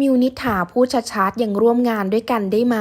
มิวนิษฐาพูดชัดๆยังร่วมงานด้วยกันได้ไหม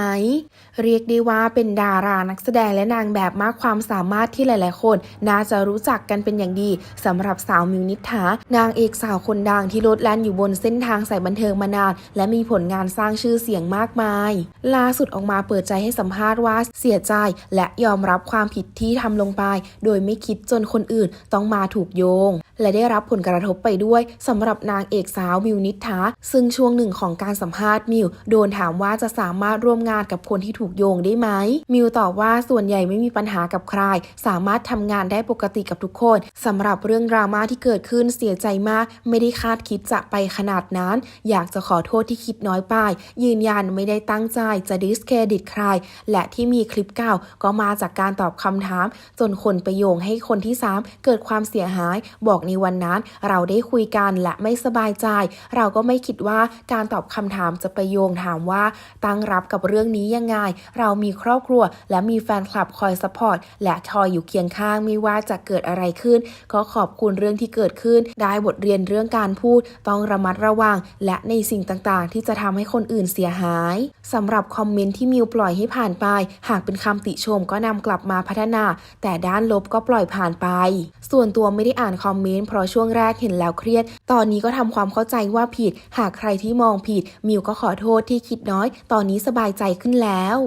เรียกได้ว่าเป็นดารานักแสดงและนางแบบมากความสามารถที่หลายๆ คน น่าจะรู้จักกันเป็นอย่างดีสำหรับสาวมิวนิษฐานางเอกสาวคนดังที่โลดแล่นอยู่บนเส้นทางสายบันเทิงมานาน และมีผลงานสร้างชื่อเสียงมากมาย ล่าสุดออกมาเปิดใจให้สัมภาษณ์ว่าเสียใจและยอมรับความผิดที่ทำลงไป โดยไม่คิดจนคนอื่นต้องมาถูกโยง และได้รับผลกระทบไปด้วยสำหรับนางเอกสาวมิวนิษฐาซึ่งช่วงหนึ่งของการสัมภาษณ์มิวโดนถามว่าจะสามารถร่วมงานกับคนที่ถูกโยงได้ไหมมิวตอบว่าส่วนใหญ่ไม่มีปัญหากับใคร สามารถทำงานได้ปกติกับทุกคนสำหรับเรื่องดราม่าที่เกิดขึ้นเสียใจมาก ไม่ได้คาดคิดจะไปขนาดนั้น อยากจะขอโทษที่คิดน้อยไป ยืนยันไม่ได้ตั้งใจจะดิสเครดิตใคร และที่มีคลิปเก่าก็มาจากการตอบคำถาม จนคนไปโยงให้คนที่ 3 เกิดความเสียหายบอกในวันนั้น เราได้คุยกันและไม่สบายใจ เราก็ไม่คิดว่าการตอบคำถามจะไปโยงถามว่า ตั้งรับกับเรื่องนี้ยังไง เรามีครอบครัว และมีแฟนคลับคอยสปอร์ตและคอยอยู่เคียงข้างไม่ว่าจะเกิดอะไรขึ้น ก็ขอบคุณเรื่องที่เกิดขึ้น ได้บทเรียนเรื่องการพูด ต้องระมัดระวัง และในสิ่งต่างๆ ที่จะทำให้คนอื่นเสียหายสำหรับคอมเมนต์ที่มิวปล่อยให้ผ่านไป หากเป็นคำติชมก็นำกลับมาพัฒนา แต่ด้านลบก็ปล่อยผ่านไป ส่วนตัวไม่ได้อ่านคอมเมนต์เพราะช่วงแรกเห็นแล้วเครียด ตอนนี้ก็ทำความเข้าใจว่าผิด หากใครที่มองผิด มิวก็ขอโทษที่คิดน้อย ตอนนี้สบายใจขึ้นแล้ว